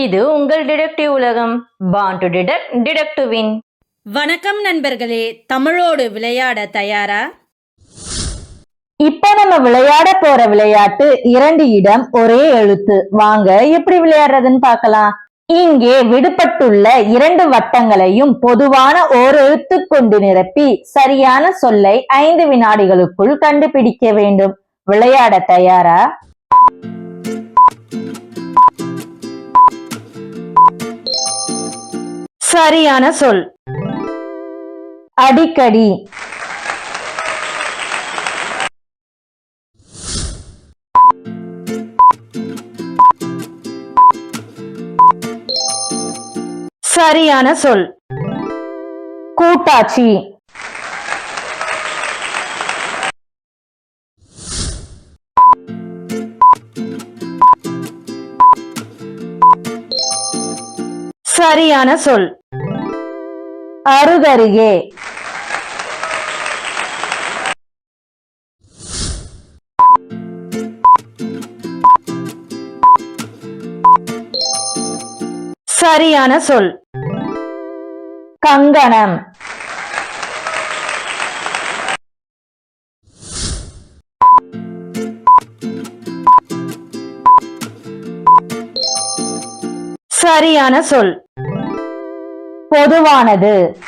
இது உங்கள் டிடெக்டிவ் உலகம். Born to detect detect to win வணக்கம் நண்பர்களே தமிழோடு விளையாட தயாரா? இப்ப நம்ம விளையாட போற விளையாட்டு இரண்டு இடம் ஒரே எழுத்து. வாங்க எப்படி விளையாடுறதுன்னு பார்க்கலாம். இங்கே விடுபட்டுள்ள இரண்டு வட்டங்களையும் பொதுவான ஓர் எழுத்து கொண்டு நிரப்பி சரியான சொல்லை ஐந்து வினாடிகளுக்குள் கண்டுபிடிக்க வேண்டும். விளையாட தயாரா? சரியான சொல். அடிக்கடி. சரியான சொல். கூட்டாட்சி. சரியான சொல். அருகருகே. சரியான சொல். கங்கணம். சரியான சொல். பொதுவானது.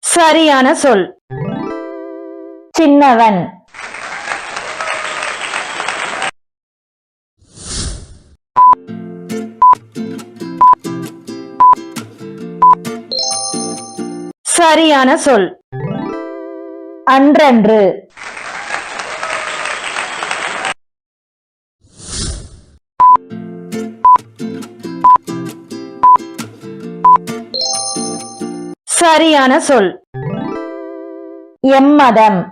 சரியான சொல். சின்னவன். சரியான சொல். அன்றன்று. சரியான சொல். எம்மதம்.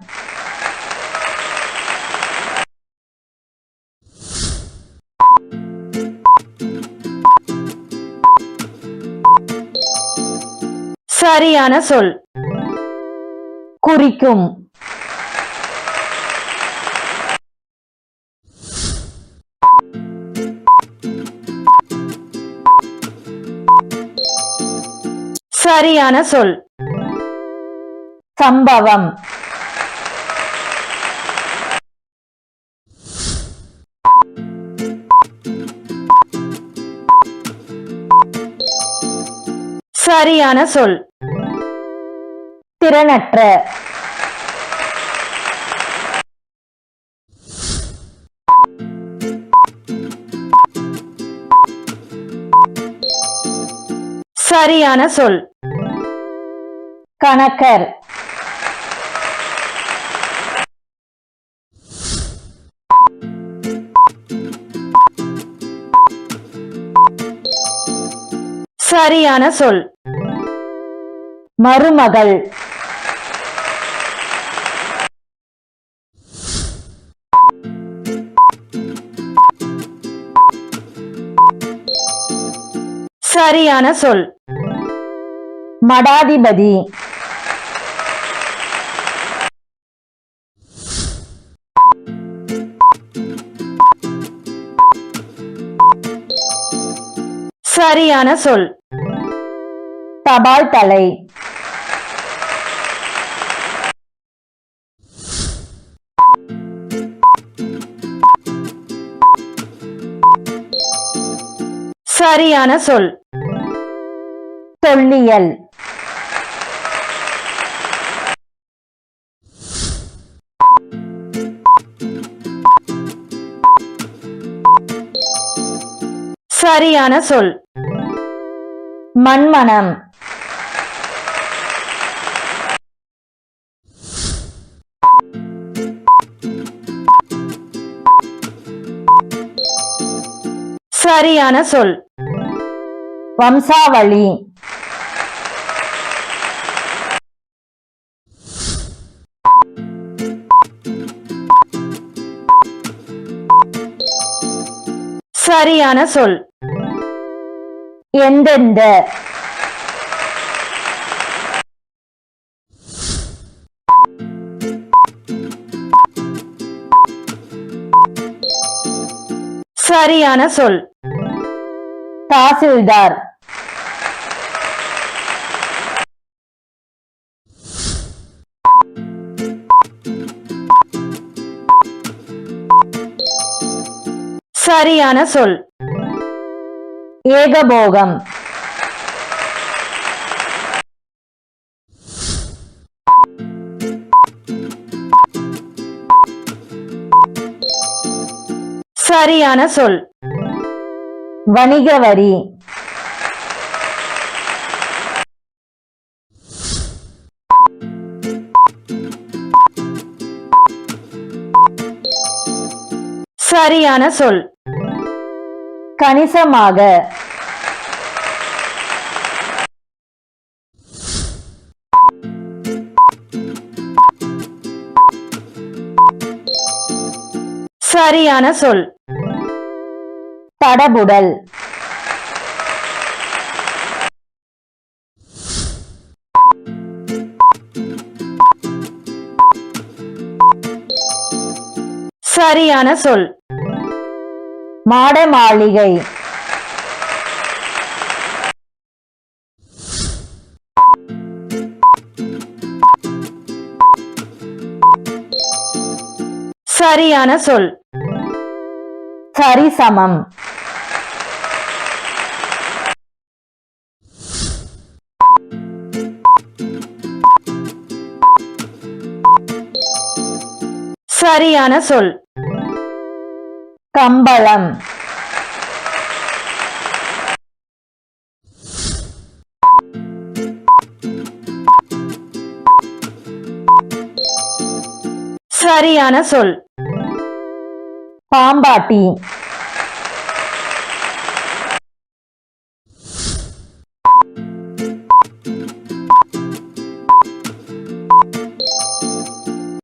சரியான சொல். குறிக்கும். சரியான சொல். சம்பவம். சரியான சொல். திறனற்ற. சரியான சொல். கணக்கர். சரியான சொல். மருமகள். சரியான சொல். மடாதிபதி. சரியான சொல். தபால் தலை. சரியான சொல். தொல்லியல் சரியான சொல். மண்மனம். சரியான சொல். வம்சாவளி. சரியான சொல். எந்தெந்த? சரியான சொல். தாசில்தார். சரியான சொல். ஏகபோகம். சரியான சொல். வணிக வரி. சரியான சொல். கணிசமாக. சரியான சொல். தடபுடல் சரியான சொல். மாட மாளிகை. சரியான சொல். சரிசமம். சரியான சொல். கம்பளம் சரியான சொல். பாம்பாட்டி.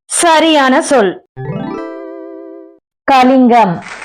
சரியான சொல். கலிங்கம்.